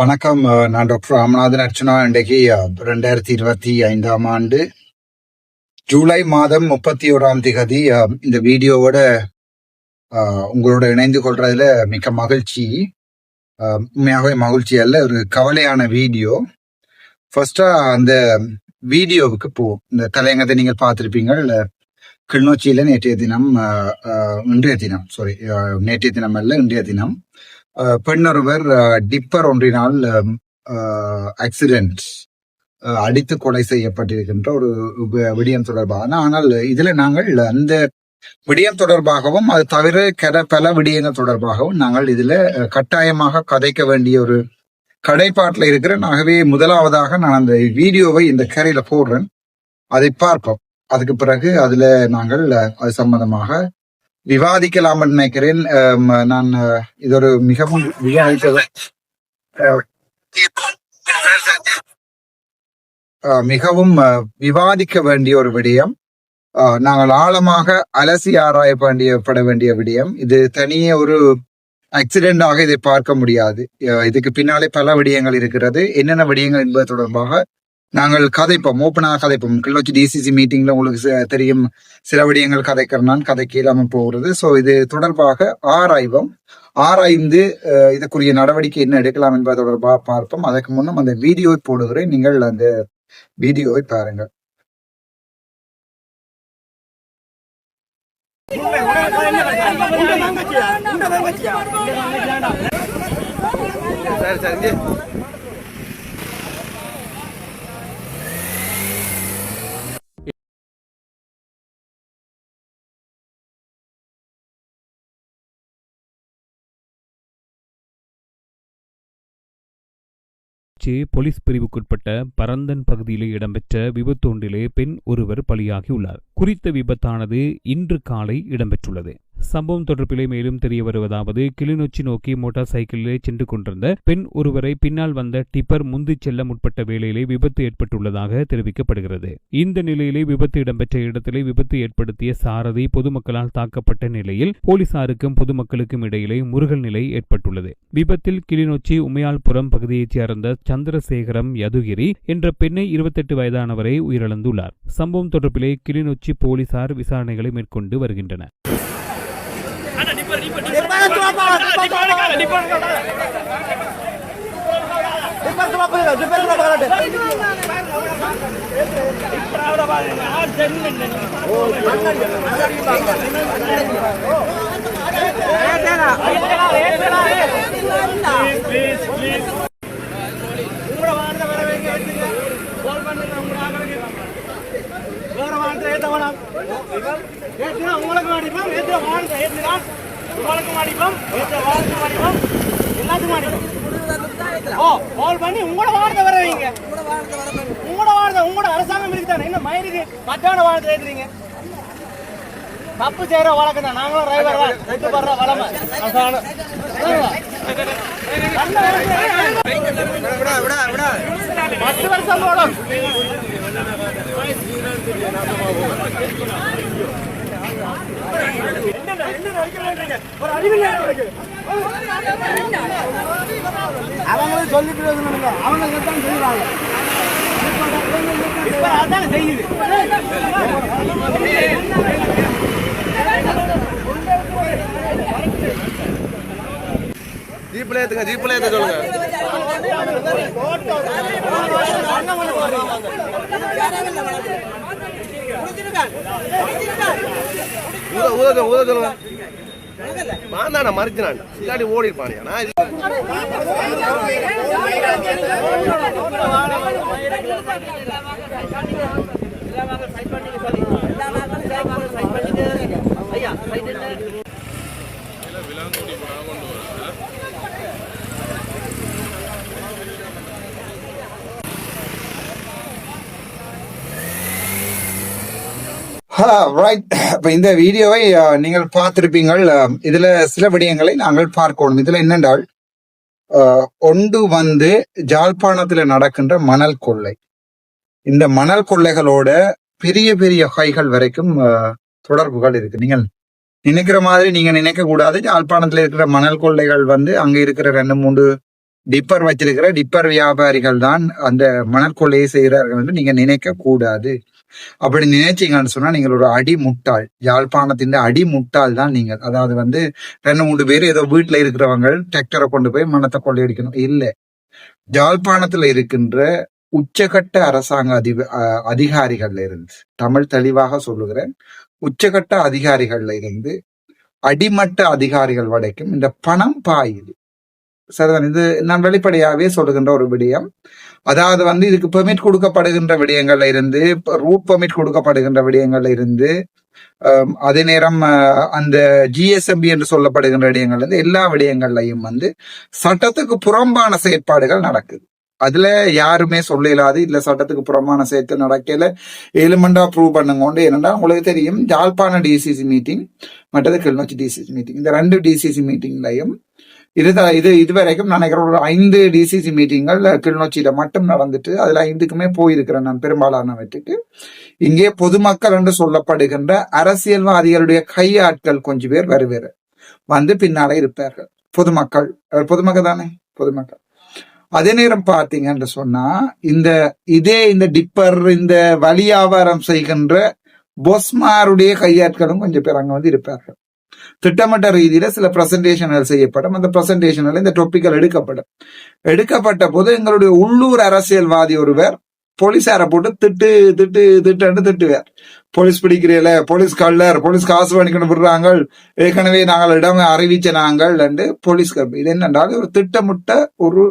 வணக்கம். நான் டாக்டர் ராமநாதன் அர்ச்சனா. இன்றைக்கு ரெண்டாயிரத்தி இருபத்தி ஐந்தாம் ஆண்டு ஜூலை மாதம் முப்பத்தி ஓராம் திகதி இந்த வீடியோவோட உங்களோட இணைந்து கொள்றதுல மிக மகிழ்ச்சி. உண்மையாகவே மகிழ்ச்சி அல்ல ஒரு கவலையான வீடியோ. ஃபர்ஸ்டா அந்த வீடியோவுக்கு போவோம். இந்த தலையங்கத்தை நீங்கள் பார்த்திருப்பீங்கள் கிளிநொச்சியில நேற்றைய தினம் இன்றைய தினம் சாரி நேற்றைய தினம் அல்ல இன்றைய தினம். பெண்ணொருவர் டிப்பர் ஒன்றினால் ஆக்சிடென்ட் அடித்து கொலை செய்யப்பட்டிருக்கின்ற ஒரு வி- விடயம் தொடர்பாக. ஆனால் இதுல நாங்கள் அந்த விடயம் தொடர்பாகவும் அது தவிர கட பல விடயங்கள் தொடர்பாகவும் நாங்கள் இதுல கட்டாயமாக கதைக்க வேண்டிய ஒரு கடைப்பாட்டில் இருக்கிறேன். ஆகவே முதலாவதாக நான் அந்த வீடியோவை இந்த கரையில போடுறேன். அதை பார்ப்போம். அதுக்கு பிறகு அதுல நாங்கள் அது சம்பந்தமாக விவாதிக்கலாம் நினைக்கிறேன். நான் இது ஒரு மிகவும் விவாதித்தது மிகவும் விவாதிக்க வேண்டிய ஒரு விடயம். நாங்கள் ஆழமாக அலசி ஆராய வேண்டியப்பட வேண்டிய விடயம். இது தனியே ஒரு ஆக்சிடென்டாக இதை பார்க்க முடியாது. இதுக்கு பின்னாலே பல விடயங்கள் இருக்கிறது. என்னென்ன விடயங்கள் என்பது தொடர்பாக நாங்கள் கதைப்போம். ஓப்பனாக கதைப்போம். கிள்ளோச்சி டிசிசி மீட்டிங்ல உங்களுக்கு தெரியும். சில விடயங்கள் கதைக்கிறனால் கதை இல்லாம போகிறது ஸோ இது தொடர்பாக ஆராய்வோம். ஆராய்ந்து இதுக்குரிய இதற்குரிய நடவடிக்கை என்ன எடுக்கலாம் என்பது தொடர்பாக பார்ப்போம். அதற்கு முன்னும் அந்த வீடியோவை போடுகிறேன். நீங்கள் அந்த வீடியோவை பாருங்கள். சரி சரி. சே போலீஸ் பிரிவுக்குட்பட்ட பரந்தன் பகுதியிலே இடம்பெற்ற விபத்தொன்றிலே பெண் ஒருவர் பலியாகியுள்ளார். குறித்த விபத்தானது இன்று காலை இடம்பெற்றுள்ளது. சம்பவம் தொடர்பிலே மேலும் தெரிய வருவதாவது கிளிநொச்சி நோக்கி மோட்டார் சைக்கிளிலே சென்று கொண்டிருந்த பெண் ஒருவரை பின்னால் வந்த டிப்பர் முந்திச் செல்ல முற்பட்ட வேளையிலே விபத்து ஏற்பட்டுள்ளதாக தெரிவிக்கப்படுகிறது. இந்த நிலையிலே விபத்து இடம்பெற்ற இடத்திலே விபத்து ஏற்படுத்திய சாரதி பொதுமக்களால் தாக்கப்பட்ட நிலையில் போலீசாருக்கும் பொதுமக்களுக்கும் இடையிலே முருகல் நிலை ஏற்பட்டுள்ளது. விபத்தில் கிளிநொச்சி உமையாள்புரம் பகுதியைச் சேர்ந்த சந்திரசேகரம் யதுகிரி என்ற பெண்ணை இருபத்தெட்டு வயதானவரை உயிரிழந்துள்ளார். சம்பவம் தொடர்பிலே கிளிநொச்சி போலீசார் விசாரணைகளை மேற்கொண்டு வருகின்றனர். உங்களுக்கு அடிப்போம் ஏற்ற வாழ்க்கை ஏற்றினால் உங்களுக்கு அடிப்போம். ஏற்ற வாழ்க்கை அடிப்போம். எல்லாத்துக்கும் அடிப்போம். ஓ கால் பண்ணி உங்களோட வார்த்தை வர வைங்க. உங்களோட வார்த்தை உங்களோட அரசாங்கம் இருக்குதானே என்ன மயிருக்கு மத்தான வார்த்தை ஏத்துறீங்க? தப்பு செய்யற வழக்கு தான். நாங்களும் டிரைவர் தான். விட்டு படுற வளமை அதான. நல்ல பத்து வருஷம் போடும். அவங்களும் இருக்கணும்ல. அவங்க தான் இப்ப அதான் செய்யுது. ஜீப்பில் ஏற்றுங்க ஜீப்பில் ஏற்ற சொல்லுங்க. ஊத சொல்லுங்க, மாந்தான சொல்லுங்க மாந்தாடா மறிச்சினான் இல்லாட்டி ஓடிருப்பானியா நான் இது- ரைட் இப்ப இந்த வீடியோவை நீங்கள் பார்த்திருப்பீங்கள் இதில் இதுல சில விடயங்களை நாங்கள் பார்க்கணும். இதுல என்னென்றால் ஒன்று வந்து ஜாழ்ப்பாணத்துல நடக்கின்ற மணல் கொள்ளை. இந்த மணல் கொள்ளைகளோட பெரிய பெரிய கைகள் வரைக்கும் தொடர்புகள் இருக்கு. நீங்கள் நினைக்கிற மாதிரி நீங்க நினைக்க கூடாது யாழ்ப்பாணத்துல இருக்கிற மணல் கொள்ளைகள் வந்து அங்க இருக்கிற ரெண்டு மூன்று டிப்பர் வச்சிருக்கிற டிப்பர் வியாபாரிகள் தான் அந்த மணல் கொள்ளையை செய்கிறார்கள் என்று நீங்க நினைக்க கூடாது அப்படி நினைச்சீங்கன்னு சொன்னா நீங்கள் ஒரு அடி முட்டாள் யாழ்ப்பாணத்தின் அடி முட்டாள் தான் நீங்கள். அதாவது வந்து ரெண்டு மூணு பேர் ஏதோ வீட்டுல இருக்கிறவங்க டிராக்டரை கொண்டு போய் மனத்தை கொள்ளையடிக்கணும். இல்ல. யாழ்ப்பாணத்துல இருக்கின்ற உச்சகட்ட அரசாங்க அதி அஹ் அதிகாரிகள்ல இருந்து தமிழ் தெளிவாக சொல்லுகிறேன். உச்சகட்ட அதிகாரிகள்ல இருந்து அடிமட்ட அதிகாரிகள் வரைக்கும் இந்த பணம் பாயுது. சரிதான் இது நான் வெளிப்படையாகவே சொல்லுகின்ற ஒரு விடயம். அதாவது வந்து இதுக்கு பெர்மிட் கொடுக்கப்படுகின்ற விடயங்கள்ல இருந்து ரூட் பெர்மிட் கொடுக்கப்படுகின்ற விடயங்கள்ல இருந்து அதே நேரம் அந்த ஜிஎஸ்எம்பி என்று சொல்லப்படுகின்ற விடயங்கள்ல இருந்து எல்லா விடயங்கள்லையும் வந்து சட்டத்துக்கு புறம்பான செயற்பாடுகள் நடக்குது. அதுல யாருமே சொல்ல இல்லாது இல்ல சட்டத்துக்கு புறம்பான சேர்த்து நடக்கல. எலிமெண்டா ப்ரூவ் பண்ணுங்க என்னன்னா உங்களுக்கு தெரியும் ஜாழ்ப்பாண டிசிசி மீட்டிங் மற்றது கிளிநொச்சி டிசிசி மீட்டிங் இந்த ரெண்டு டிசிசி மீட்டிங்லையும் இது இது இதுவரைக்கும் நினைக்கிற ஒரு ஐந்து டிசிசி மீட்டிங்கள் கிளிநொச்சியில மட்டும் நடந்துட்டு அதுல ஐந்துக்குமே போயிருக்கிறேன் நான் பெரும்பாலானவற்றுக்கு இங்கே பொதுமக்கள் என்று சொல்லப்படுகின்ற அரசியல்வாதிகளுடைய கையாட்கள் கொஞ்சம் பேர் வருவேறு. வந்து பின்னாலே இருப்பார்கள். பொதுமக்கள் பொதுமக்கள் தானே? பொதுமக்கள். அதே நேரம் பார்த்தீங்கன்னு சொன்னா இந்த இதே இந்த டிப்பர் இந்த வழி வியாபாரம் செய்கின்ற பொஸ்மாருடைய கையாட்களும் கொஞ்சம் பேர் அங்க வந்து இருப்பார்கள். திட்டமிட்ட ரீதியில சில பிரசன்டேஷன்கள் செய்யப்படும். அந்த பிரசன்டேஷன்ல இந்த டொப்பிக்கல் எடுக்கப்படும். எடுக்கப்பட்ட போது எங்களுடைய உள்ளூர் அரசியல்வாதி ஒருவர் போலீஸாரை போட்டு திட்டு திட்டு திட்டுன்னு திட்டுவார். போலீஸ் பிடிக்கிறீல போலீஸ் கல்லர் போலீஸ் காசு பண்ணிக்கணும் விடுறாங்க ஏற்கனவே நாங்கள் இடம் அறிவிச்ச நாங்கள் என்று போலீஸ் இது என்னென்றால் ஒரு திட்டமிட்ட ஒரு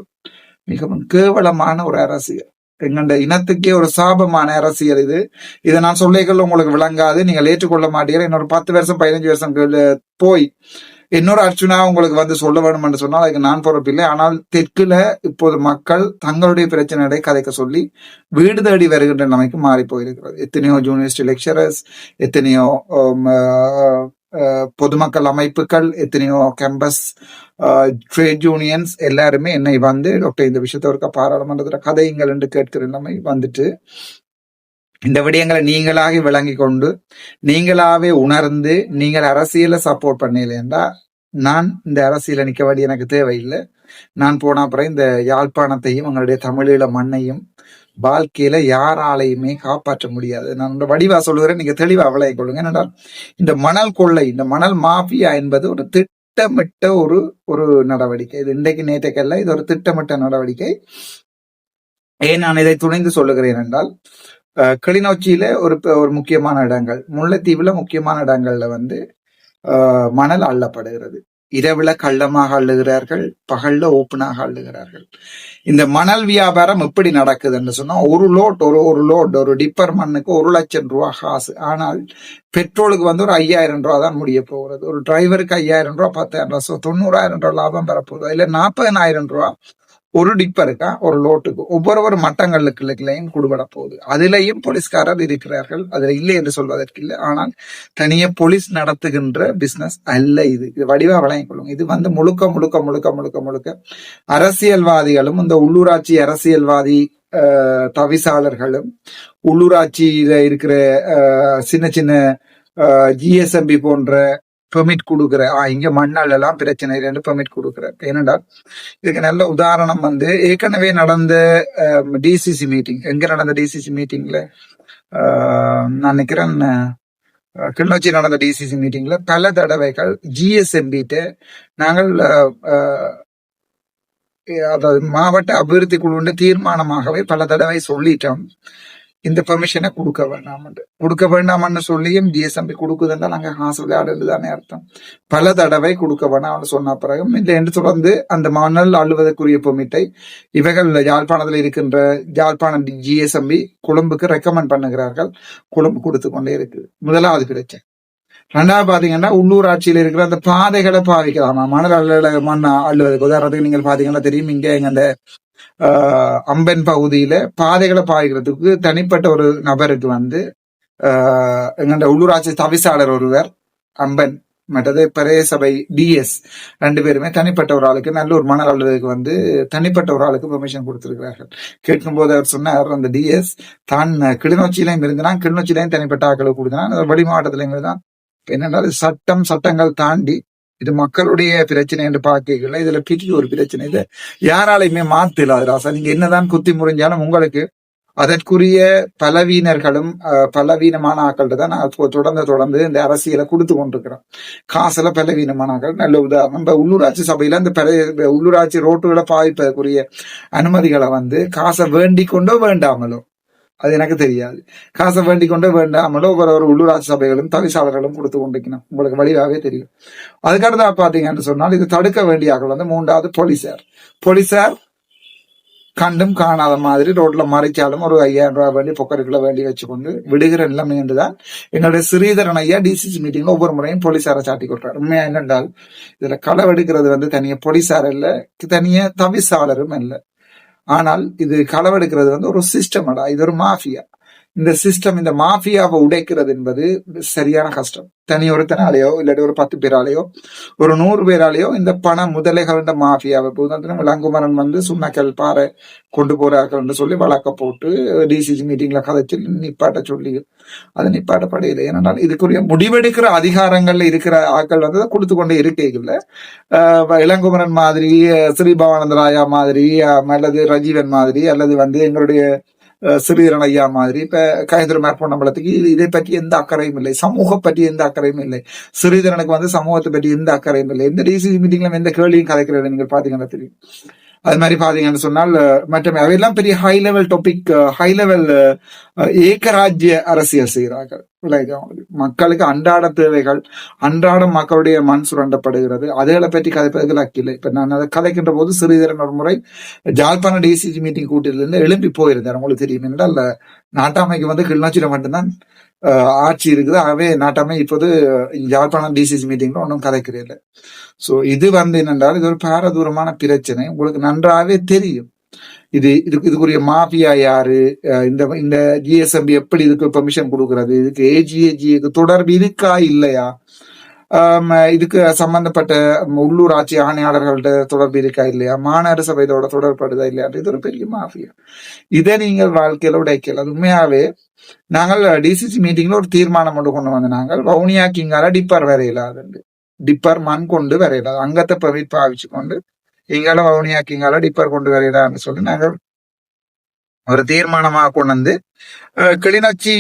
மிகவும் கேவலமான ஒரு அரசியல். எங்கண்ட இனத்துக்கே ஒரு சாபமான அரசியல் இது. இதை நான் சொல்லிக்கொள்ள உங்களுக்கு விளங்காது. நீங்கள் ஏற்றுக்கொள்ள மாட்டீங்க இன்னொரு பத்து வருஷம் பதினஞ்சு வருஷம் போய் இன்னொரு அர்ச்சுனா உங்களுக்கு வந்து சொல்ல வேணும் என்று சொன்னால் அதுக்கு நான் பொறுப்பில்லை. ஆனால் தெற்குல இப்போது மக்கள் தங்களுடைய பிரச்சனைகளை கதைக்க சொல்லி வீடு தேடி வருகின்ற நிலைமைக்கு மாறி போயிருக்கிறது எத்தனையோ யூனிவர்சிட்டி லெக்சரர்ஸ் எத்தனையோ பொதுமக்கள் அமைப்புகள் எத்தனையோ கேம்பஸ் ட்ரேட் யூனியன்ஸ் எல்லாருமே என்னை வந்து டாக்டர் இந்த விஷயத்தை ஒருக்கா பாராளுமன்றத்தில் கதையுங்கள் என்று கேட்கிற நிலைமை வந்துட்டு இந்த விடயங்களை நீங்களாக விளங்கி கொண்டு நீங்களாவே உணர்ந்து நீங்கள் அரசியலை சப்போர்ட் பண்ணலைன்றா நான் இந்த அரசியல நிக்க வேண்டிய எனக்கு தேவையில்லை. நான் போன அப்புறம் இந்த யாழ்ப்பாணத்தையும் எங்களுடைய தமிழீழ மண்ணையும் வாழ்க்கையில யாராலையுமே காப்பாற்ற முடியாது. நான் இந்த வடிவா சொல்லுகிறேன். நீங்க தெளிவா விளைய கொள்ளுங்க. என்னென்றால் இந்த மணல் கொள்ளை இந்த மணல் மாஃபியா என்பது ஒரு திட்டமிட்ட ஒரு ஒரு நடவடிக்கை. இது இன்றைக்கு நேற்றைக்கல்ல இது ஒரு திட்டமிட்ட நடவடிக்கை. ஏன் நான் இதை துணைந்து சொல்லுகிறேன் என்றால் கிளிநொச்சியில ஒரு ஒரு முக்கியமான இடங்கள் முல்லைத்தீவுல முக்கியமான இடங்கள்ல வந்து மணல் அள்ளப்படுகிறது. இரவுல கள்ளமாக அள்ளுகிறார்கள் பகல்ல ஓப்பனாக அள்ளுகிறார்கள் இந்த மணல் வியாபாரம் எப்படி நடக்குதுன்னு சொன்னா ஒரு லோட் ஒரு ஒரு லோட் ஒரு டிப்பர் மண்ணுக்கு ஒரு லட்சம் ரூபா காசு. ஆனால் பெட்ரோலுக்கு வந்து ஒரு ஐயாயிரம் ரூபா தான் முடிய போகிறது. ஒரு டிரைவருக்கு ஐயாயிரம் ரூபா பத்தாயிரம் ரூபா தொண்ணூறாயிரம் ரூபா லாபம் பெறப்போகுது இல்ல நாற்பதாயிரம் ரூபா ஒரு டிப்பருக்கா ஒரு லோட்டுக்கு ஒவ்வொரு ஒரு மட்டங்களுக்குள்ளையும் குடுபட போகுது. அதிலேயும் போலீஸ்காரர் இருக்கிறார்கள். அதில் இல்லை என்று சொல்வதற்கு இல்லை. ஆனால் தனியே போலீஸ் நடத்துகின்ற பிசினஸ் அல்ல இது. இது வடிவா வழங்கிக் கொள்ளும் இது வந்து முழுக்க முழுக்க முழுக்க முழுக்க முழுக்க அரசியல்வாதிகளும் இந்த உள்ளூராட்சி அரசியல்வாதி தவிசாளர்களும் உள்ளூராட்சியில இருக்கிற அஹ், சின்ன சின்ன ஜிஎஸ்எம்பி போன்ற பெர்மிட் கொடுக்குற. ஆஹ் இங்க மண்ணால் எல்லாம் பிரச்சனை இல்லைன்னு பெர்மிட் கொடுக்குற ஏனென்றால் இதுக்கு நல்ல உதாரணம் வந்து ஏற்கனவே நடந்த டிசிசி மீட்டிங் எங்க நடந்த டிசிசி மீட்டிங்ல நான் நினைக்கிறேன் கிளிநொச்சி நடந்த டிசிசி மீட்டிங்ல பல தடவைகள் ஜிஎஸ்எம்பிட்டு நாங்கள் அதாவது மாவட்ட அபிவிருத்தி குழுவின் தீர்மானமாகவே பல தடவை சொல்லிட்டோம். இந்த பெர்மிஷனை கொடுக்க வேண்டாம்னு கொடுக்க வேண்டாம்னு சொல்லியும் ஜிஎஸ்எம்பி கொடுக்குதுன்னா நாங்க காசு தானே அர்த்தம். பல தடவை கொடுக்க வேணாம்னு சொன்ன பிறகும் இல்லை என்று தொடர்ந்து அந்த மணல் அள்ளுவதற்குரிய பெர்மிட்டை இவைகள் யாழ்ப்பாணத்தில் இருக்கின்ற யாழ்ப்பாணம் ஜிஎஸ்எம்பி கொழும்புக்கு ரெக்கமெண்ட் பண்ணுகிறார்கள். கொழும்பு கொடுத்து கொண்டே இருக்குது. முதலாவது பிரச்சனை. ரெண்டாவது பாத்தீங்கன்னா உள்ளூராட்சியில இருக்கிற அந்த பாதைகளை பாவிக்கலாமா. மணல் அள்ள மண் அள்ளுவதற்கு உதாரணத்துக்கு நீங்கள் பாத்தீங்கன்னா தெரியும் இங்க எங்க அந்த அம்பன் பகுதியில பாதைகளை பாய்கிறதுக்கு தனிப்பட்ட ஒரு நபருக்கு வந்து ஆஹ், எங்கண்ட உள்ளூராட்சி தவிசாளர் ஒருவர் அம்பன் மற்றது பிரதேசபை டிஎஸ் ரெண்டு பேருமே தனிப்பட்ட ஒரு ஆளுக்கு நல்ல ஒரு மணல் அள்ளுவதற்கு வந்து தனிப்பட்ட ஒரு ஆளுக்கு பெர்மிஷன் கொடுத்திருக்கிறார்கள். கேட்கும்போது அவர் சொன்னார் அந்த டிஎஸ் தான் கிளிநொச்சியிலையும் இருந்தான் கிளிநொச்சியிலையும் தனிப்பட்ட ஆக்களுக்கு கொடுத்தான் வெளி மாவட்டத்திலையும் இருந்தான் என்னென்னா சட்டம் சட்டங்கள் தாண்டி இது மக்களுடைய பிரச்சனை என்று பார்க்கல இதுல பெரிய ஒரு பிரச்சனை. இது யாராலையுமே மாத்தல ராசா. நீங்க என்னதான் குத்தி முறிஞ்சாலும் உங்களுக்கு அதற்குரிய பலவீனர்களும் பலவீனமான ஆக்கள்கிட்ட தான் நான் தொடர்ந்து தொடர்ந்து இந்த அரசியலை கொடுத்து கொண்டிருக்கிறோம். காசுல பலவீனமான ஆக்கள். நல்ல உதாரணம். இப்ப உள்ளூராட்சி சபையில இந்த உள்ளூராட்சி ரோட்டுகளை பாவிப்பதற்குரிய அனுமதிகளை வந்து காசை வேண்டிக் கொண்டோ வேண்டாமலோ அது எனக்கு தெரியாது. காசை வேண்டிக் கொண்டே வேண்டாமலோ ஒரு ஒரு உள்ளூராட்சி சபைகளும் தவிசாளர்களும் கொடுத்து கொண்டிருக்கணும். உங்களுக்கு வழிவாகவே தெரியும். அதுக்கடுத்தா பாத்தீங்கன்னு சொன்னால் இது தடுக்க வேண்டியார்கள் வந்து மூன்றாவது போலீசார். போலீசார் கண்டும் காணாத மாதிரி ரோட்ல மறைச்சாலும் ஒரு ஐயாயிரம் ரூபாய் வேண்டி பொக்கருக்குள்ள வேண்டி வச்சுக்கொண்டு விடுகிற நிலைமை என்றுதான் என்னுடைய ஸ்ரீதரன் ஐயா டிசிசி மீட்டிங்ல ஒவ்வொரு முறையும் போலீசாரை சாட்டி கொடுத்தார் உண்மையா என்னென்றால் இதுல களவெடுக்கிறது வந்து தனியா போலீசார் இல்ல தனியா தவிசாளரும் இல்ல ஆனால் இது களவெடுக்கிறது வந்து ஒரு சிஸ்டமடா இது ஒரு மாஃபியா இந்த சிஸ்டம் இந்த மாஃபியாவை உடைக்கிறது என்பது சரியான கஷ்டம். தனி ஒருத்தனாலேயோ இல்லாட்டி ஒரு பத்து பேராலேயோ ஒரு நூறு பேராலேயோ இந்த பண முதலைகள் மாஃபியாவை உதாரணத்துக்கு விலங்குமரன் வந்து சுண்ணக்கல் பாறை கொண்டு போறார்கள் சொல்லி வழக்க போட்டு டிசிசி மீட்டிங்ல கதைச்சு நிப்பாட்ட சொல்லி அது நிப்பாட்டப்படையில ஏனென்றால் இதுக்குரிய முடிவெடுக்கிற அதிகாரங்கள்ல இருக்கிற ஆட்கள் வந்து கொடுத்து கொண்டே இருக்கைகள்ல இளங்குமரன் மாதிரி ஸ்ரீபவானந்த ராயா மாதிரி அல்லது ரஜீவன் மாதிரி அல்லது வந்து எங்களுடைய சிறீரன் ஐயா மாதிரி. இப்ப கயந்திர மேற்பொன்னம்பலத்துக்கு இது இதை பற்றி எந்த அக்கறையும் இல்லை. சமூக பற்றி எந்த அக்கறையும் இல்லை. சிறீதரனுக்கு வந்து சமூகத்தை பற்றி எந்த அக்கறையும் இல்லை. எந்த டிசிசி மீட்டிங்ல எந்த கேள்வியும் கலைக்கிறது நீங்கள் பாத்தீங்கன்னா தெரியும். அது மாதிரி பாத்தீங்கன்னு சொன்னால் அஹ், அவையெல்லாம் பெரிய high level topic high level ஏகராஜ்ய அரசியல் செய்கிறார்கள். மக்களுக்கு அன்றாட தேவைகள் அன்றாடம் மக்களுடைய மண் சுரண்டப்படுகிறது. அதுகளை பற்றி கதைப்பதற்கு அக்கில்லை இப்ப நான் அதை கதைக்கின்ற போது சிறிதரன் ஒரு முறை ஜாழ்ப்பாண டிசிஜி மீட்டிங் கூட்டத்திலிருந்து எழும்பி போயிருந்தார் உங்களுக்கு தெரியும் என்றால் நாட்டாமைக்கு வந்து கிளிநொச்சியில மட்டும்தான் ஆட்சி இருக்குது. ஆகவே நாட்டாமை இப்போது ஜாழ்ப்பாணம் டிசிசி மீட்டிங்ல ஒன்றும் கதைக்கிறதில்ல சோ இது வந்து என்னென்றால் இது ஒரு பாரதூரமான பிரச்சனை. உங்களுக்கு நன்றாகவே தெரியும். இது இதுக்கு இதுக்குரிய மாஃபியா யாரு? இந்த இந்த ஜிஎஸ்எம்பி எப்படி இதுக்கு பெர்மிஷன் கொடுக்கறது? இதுக்கு ஏஜிஏஜிக்கு தொடர்பு இருக்கா? இல்லையா? இதுக்கு சம்பந்தப்பட்ட உள்ளூர் ஆட்சி ஆணையாளர்கள்ட்ட தொடர்பு இருக்கா இல்லையா? மாநகர சபையோட தொடர்படுதா இல்லையா? இது ஒரு பெரிய மாஃபியா. இதை நீங்கள் வாழ்க்கையில உடைக்கல. அது உண்மையாவே நாங்கள் டிசிசி மீட்டிங்ல ஒரு தீர்மானம் கொண்டு கொண்டு வந்த நாங்கள் வவுனியா கிங்கால டிப்பர் வரையிலாது டிப்பர் மண் கொண்டு வரையிலாது அங்கத்தை பெர்மிட் பாவிச்சு கொண்டு இங்கால வவுனியா கிங்கால டிப்பர் கொண்டு வரையிலான்னு சொல்லி நாங்கள் ஒரு தீர்மானமாக கொண்டு வந்து கிளிநொச்சி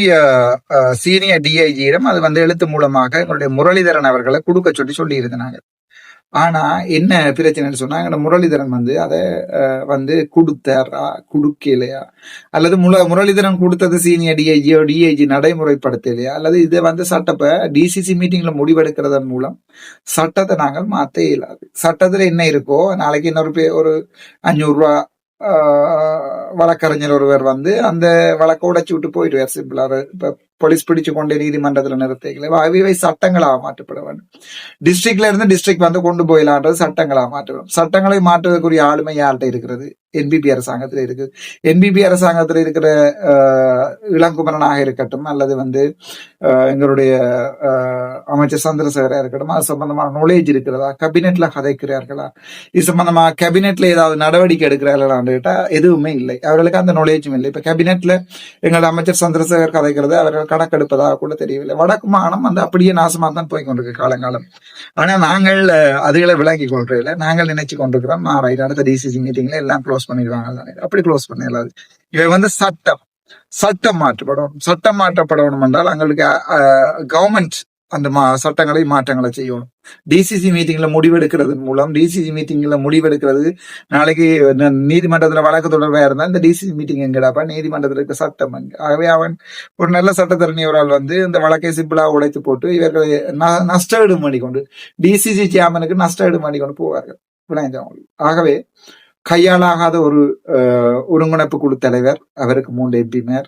சீனியர் டிஐஜியிடம் அது வந்து எழுத்து மூலமாக எங்களுடைய முரளிதரன் அவர்களை கொடுக்க சொல்லி சொல்லி இருந்தாங்க ஆனா என்ன பிரச்சனைன்னு சொன்னா எங்களோட முரளிதரன் வந்து அதை வந்து கொடுத்தாரா கொடுக்கலையா? அல்லது முல முரளிதரன் கொடுத்தது சீனியர் டிஐஜியோ டிஐஜி நடைமுறைப்படுத்தலையா? அல்லது இதை வந்து சட்டப்ப டிசிசி மீட்டிங்ல முடிவெடுக்கிறதன் மூலம் சட்டத்தை நாங்கள் மாத்த இயலாது. சட்டத்துல என்ன இருக்கோ நாளைக்கு இன்னொரு பே ஒரு அஞ்சூறு ரூபா வழக்கறிஞர் ஒருவர் வந்து அந்த வழக்கை உடைச்சு விட்டு போயிடுவார். சிம்பிளா இப்போ போலீஸ் பிடிச்சு கொண்டு நீதிமன்றத்தில் நிறுத்திக்கல. அவை சட்டங்களாக மாற்றப்பட வேண்டும். டிஸ்ட்ரிக்ட்ல இருந்து டிஸ்ட்ரிக்ட் வந்து கொண்டு போயிடலான்றது சட்டங்களாக மாற்றப்படும். சட்டங்களை மாற்றுவதற்குரிய ஆளுமை யார்கிட்ட இருக்கிறது? என்பிபி அரசாங்கத்துல இருக்குது என்பிபி அரசாங்கத்துல இருக்கிற ஆஹ், இளங்குமரனாக இருக்கட்டும் அல்லது வந்து ஆஹ், எங்களுடைய ஆஹ், அமைச்சர் சந்திரசேகராக இருக்கட்டும் அது சம்பந்தமான நாலேஜ் இருக்கிறதா கேபினெட்ல கதைக்கிறார்களா இது சம்பந்தமா கேபினெட்ல ஏதாவது நடவடிக்கை எடுக்கிறார்களான்னு கேட்டால் எதுவுமே இல்லை. அவர்களுக்கு அந்த நாலேஜும் இல்லை. இப்ப கேபினெட்ல எங்களோட அமைச்சர் சந்திரசேகர் கதைக்கிறது அவர்கள் கணக்கெடுப்பதாக கூட தெரியவில்லை. வடக்கு மாகாணம் வந்து அப்படியே நாசமா தான் போய் கொண்டிருக்கு காலங்காலம். ஆனா நாங்கள் அதுகளை விளங்கி கொள்றதில்லை. நாங்கள் நினைச்சு கொண்டிருக்கிறோம் ரைட் அடுத்த டிசிசி மீட்டிங்ல எல்லாம் க்ளோஸ் பண்ணிடுவாங்க அப்படி க்ளோஸ் பண்ணிடலாது இவை வந்து சட்டம். சட்டம் மாற்றப்படணும் சட்டம் மாற்றப்படணும் என்றால் அங்களுக்கு கவர்மெண்ட் அந்த மா சட்டங்களை மாற்றங்களை செய்யணும். டிசிசி மீட்டிங்ல முடிவெடுக்கிறது மூலம் டிசிசி மீட்டிங்ல முடிவெடுக்கிறது நாளைக்கு நீதிமன்றத்துல வழக்கு தொடர்பாக இருந்தால் இந்த டிசிசி மீட்டிங் எங்கடாப்பா? நீதிமன்றத்தில் இருக்க சட்டம் ஆகவே அவன் ஒரு நல்ல சட்டத்தரணி ஒரு ஆள் வந்து இந்த வழக்கை சிம்பிளா உடைத்து போட்டு இவர்களை ந- நஷ்டஈடு பண்ணிக்கொண்டு டிசிசி சேர்மனுக்கு நஷ்டஈடு பண்ணிக்கொண்டு போவார்கள். விளையாண்டு ஆகவே கையாளாகாத ஒரு ஒருங்கிணைப்பு குழு தலைவர் அவருக்கு மூன்று எம்பிமார்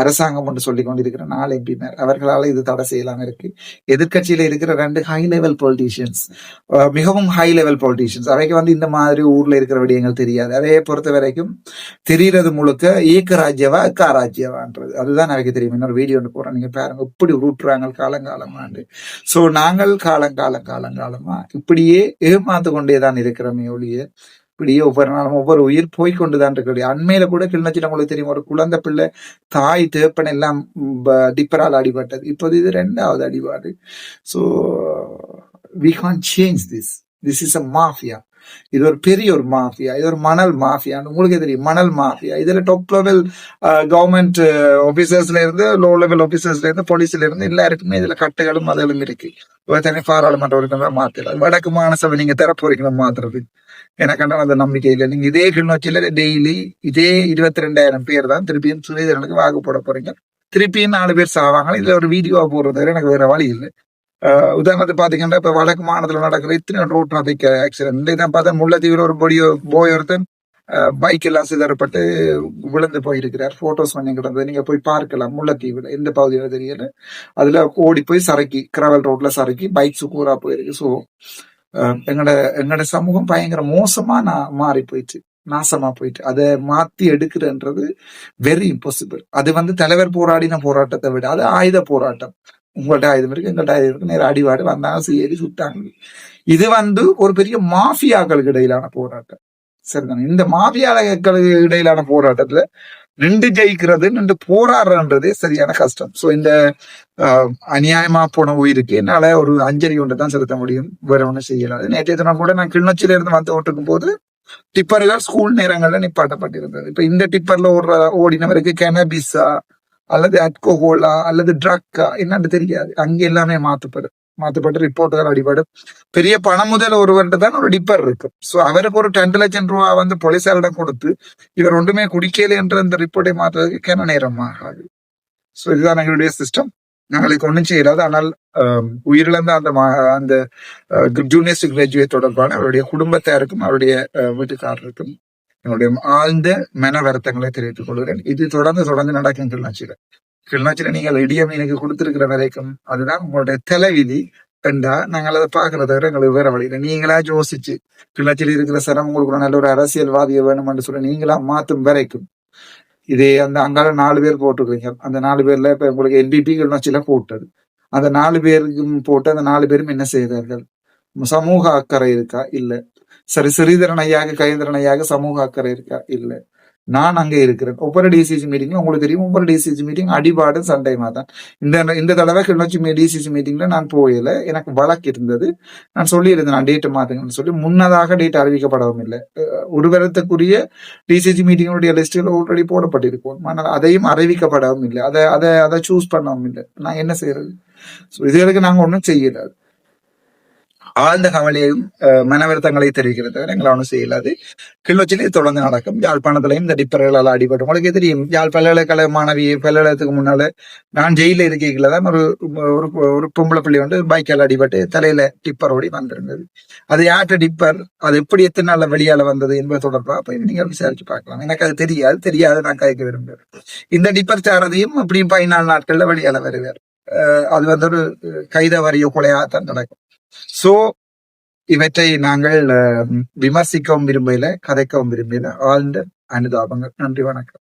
அரசாங்கம் என்று சொல்லி கொண்டிருக்கிற நாலு எம்பிமார். அவர்களால இது தடை செய்யலாம் இருக்கு. எதிர்கட்சியில இருக்கிற ரெண்டு ஹை லெவல் பொலிட்டீஷியன்ஸ் மிகவும் ஹை லெவல் பொலிட்டீஷியன்ஸ் அவைக்கு வந்து இந்த மாதிரி ஊர்ல இருக்கிற விடயங்கள் தெரியாது. அதையே பொறுத்த வரைக்கும் தெரியறது முழுக்க ஏக்க ராஜ்யவா அக்கா ராஜ்யவான்றது. அதுதான் எனக்கு தெரியும். இன்னொரு வீடியோ ஒன்று போறேன் நீங்க பாருங்க. இப்படி உருட்டுறாங்க காலங்காலமாண்டு. சோ நாங்கள் காலங்காலம் காலங்காலமா இப்படியே ஏமாந்து கொண்டேதான் இருக்கிறோமே ஒழிய இப்படியே ஒவ்வொரு நாளும் ஒவ்வொரு உயிர் போய் கொண்டுதான் இருக்கிறது. அண்மையில கூட கிளிநொச்சி உங்களுக்கு தெரியும் ஒரு குழந்தை பிள்ளை தாய் தேப்பன் எல்லாம் டிப்பரால் அடிபட்டது. இப்போது இது ரெண்டாவது அடிபாடு. So we can change this this is a mafia இது ஒரு பெரிய ஒரு மாஃபியா இது ஒரு மணல் மாஃபியா உங்களுக்கே தெரியும் மணல் மாஃபியா. இதுல டாப் லெவல் கவர்மெண்ட் ஆபீசர்ஸ்ல இருந்து லோ லெவல் ஆபீசர்ஸ்ல இருந்து போலீஸ்ல இருந்து எல்லாருக்குமே இதுல கட்டுகளும் அதுகளும் இருக்கு. தனி பாராளுமன்ற உறுப்பினர் மாத்தலாம் வடக்கு மாநில நீங்க தர போறீங்களா மாத்துறது. எனக்கு அந்த நம்பிக்கை இல்லை நீங்க இதே கிளிநொச்சியில டெய்லி இதே இருபத்தி ரெண்டாயிரம் பேர் தான் திருப்பியும் சுரேதரனுக்கு வாக்கு போட போறீங்க. திருப்பியும் நாலு பேர் சாவாங்க. இதுல ஒரு வீடியோ போடுறது எனக்கு வேற வழி இல்லை. உதாரணத்துக்கு பாத்தீங்கன்னா இப்ப வடக்கு மாநிலத்துல நடக்கிற இத்தனை ரோட் டிராபிக் ஆக்சிடென்ட் இதான் பார்த்தா முல்லைத்தீவில் ஒரு பொடியோ போய் ஒருத்தன் பைக் எல்லாம் சிதறப்பட்டு விழுந்து போயிருக்கிறார். போட்டோஸ் பண்ணி கிடந்தது. நீங்க போய் பார்க்கலாம். முல்லைத்தீவில் எந்த பகுதியில தெரியல. அதுல ஓடி போய் சரக்கி கிராவல் ரோட்ல சரக்கி பைக்ஸ் கூறா போயிருக்கு. ஸோ எங்களோட எங்களோட சமூகம் பயங்கர மோசமா நான் மாறி போயிடுச்சு நாசமா போயிட்டு அதை மாத்தி எடுக்கிறன்றது வெரி இம்பாசிபிள் அது வந்து தலைவர் போராடின போராட்டத்தை விட அது ஆயுத போராட்டம். உங்கள்ட்ட ஆயுதம் இருக்கு எங்கள்ட்ட ஆயுதம் இருக்கு. நேரம் அடிவாடு வந்தாங்க சேரி சுட்டாங்க. இது வந்து ஒரு பெரிய மாஃபியாக்களுக்கு இடையிலான போராட்டம். சரிதானே? இந்த மாஃபியாக்களுக்கு இடையிலான போராட்டத்துல நின்று ஜெயிக்கிறது நின்று போராடுறன்றதே சரியான கஷ்டம். ஸோ இந்த அநியாயமா போன உயிருக்கு என்னால ஒரு அஞ்சலி ஒன்று தான் செலுத்த முடியும். வேற ஒன்றும் செய்யலாம் நேற்றைய தினம் கூட நான் கிளிநொச்சியில இருந்து வந்து ஓட்டுக்கும் போது டிப்பர்கள் ஸ்கூல் நேரங்கள்ல நிப்பாட்டப்பட்டிருந்தது. இப்ப இந்த டிப்பர்ல ஓடுற ஓடினவருக்கு கெனபிஸா அல்லது அல்கோஹோலா அல்லது ட்ரக்கா என்னன்னு தெரியாது. அங்கே எல்லாமே மாற்றப்படும் மாற்றப்பட்டு ரிப்போர்ட்டுகள் அடிபடும். பெரிய பணம் முதல் ஒருவர்கிட்ட தான் ஒரு டிப்பர் இருக்கு சோ அவருக்கு ஒரு ரெண்டு லட்சம் ரூபா வந்து போலீஸாரிடம் கொடுத்து இவர் ஒன்றுமே குடிக்கல என்ற அந்த ரிப்போர்ட்டை மாற்றுறதுக்கு என்ன நேரம் ஆகாது. சோ இதுதான் எங்களுடைய சிஸ்டம் நாங்களுக்கு ஒன்றும் செய்யலாது. ஆனால் உயிரிழந்த அந்த மா- அந்த ஜூனியர் கிராஜுவேட் தொடர்பான அவருடைய குடும்பத்தாருக்கும் அவருடைய வீட்டுக்காரருக்கும் என்னுடைய ஆழ்ந்த மன வருத்தங்களை தெரிவித்துக் கொள்கிறேன். இது தொடர்ந்து தொடர்ந்து நடக்கும் கிள்நாச்சியில கிளிநொச்சியில நீங்கள் இடிய மீனுக்கு கொடுத்திருக்கிற வரைக்கும் அதுதான் உங்களுடைய தலைவிதி கண்டா நாங்கள் அதை பாக்குறத தவிர எங்களுக்கு வேற வழியில நீங்களா யோசிச்சு கிளிநொச்சியில் இருக்கிற சிரமம் உங்களுக்கு ஒரு நல்ல ஒரு அரசியல்வாதியை வேணும்னு சொல்லி நீங்களா மாத்தும் வரைக்கும். இதே அந்த அங்கால நாலு பேர் போட்டுருக்கீங்க அந்த நாலு பேர்ல இப்ப உங்களுக்கு என்பிபி கிளிநொச்சியில போட்டது. அந்த நாலு பேருக்கும் போட்டு அந்த நாலு பேரும் என்ன செய்தார்கள்? சமூக அக்கறை இருக்கா? இல்ல. சரி சிறிதரன் ஐயாக சமூக அக்கறை இருக்கா? இல்ல. நான் அங்க இருக்கிறேன். ஒவ்வொரு டிசிசி மீட்டிங்ல உங்களுக்கு தெரியும் ஒவ்வொரு டிசிசி மீட்டிங் அடிபாடு சண்டைமா தான். இந்த இந்த தடவை கிளிநொச்சி டிசிசி மீட்டிங்ல நான் போயல. எனக்கு வழக்கு இருந்தது. நான் சொல்லியிருந்தேன் நான் டேட் மாத்துங்கன்னு சொல்லி. முன்னதாக டேட் அறிவிக்கப்படவும் இல்லை. அஹ் ஒரு வருடத்துக்குரிய டிசிசி மீட்டிங்களுடைய லிஸ்டில் ஆல்ரெடி போடப்பட்டிருக்கும். ஆனால் அதையும் அறிவிக்கப்படவும் இல்லை. அதை அதை அதை சூஸ் பண்ணவும் இல்லை. நான் என்ன செய்யறது? ஸோ இதுகளுக்கு நாங்க ஒன்றும் செய்யலாது ஆழ்ந்த கவலையும் அஹ், தெரிவிக்கிறது தவிர எங்களை ஒன்றும் செய்யலாது கிளிநொச்சிலே தொடர்ந்து நடக்கும் யாழ்ப்பாணத்திலையும் இந்த டிப்பர்களால் அடிபட்டு உங்களுக்கு தெரியும். யாழ் பல்கலைக்கழக மாணவி பல்கலைக்கழகத்துக்கு முன்னால நான் ஜெயில இருக்கைகள தான் ஒரு ஒரு ஒரு பொம்பளை பிள்ளை வந்து பைக்கால் அடிபட்டு தலையில டிப்பர் ஓடி வந்திருந்தது. அது யார்கிட்ட டிப்பர்? அது எப்படி எத்தனை நாள்ல வெளியால வந்தது என்பது தொடர்பா போய் நீங்க விசாரிச்சு பார்க்கலாம். எனக்கு அது தெரியாது. தெரியாது நான் கதைக்க விரும்புகிறேன். இந்த டிப்பர் சாரதியும் அப்படியும் பதினாலு நாட்கள்ல வெளியால வருவார் அஹ், அது வந்து ஒரு கைத வரிய கொலையாகத்தான் நடக்கும். சோ இவற்றை நாங்கள் விமர்சிக்கவும் விரும்பல கதைக்கவும் விரும்பல ஆழ்ந்த அனுதாபங்கள். நன்றி வணக்கம்.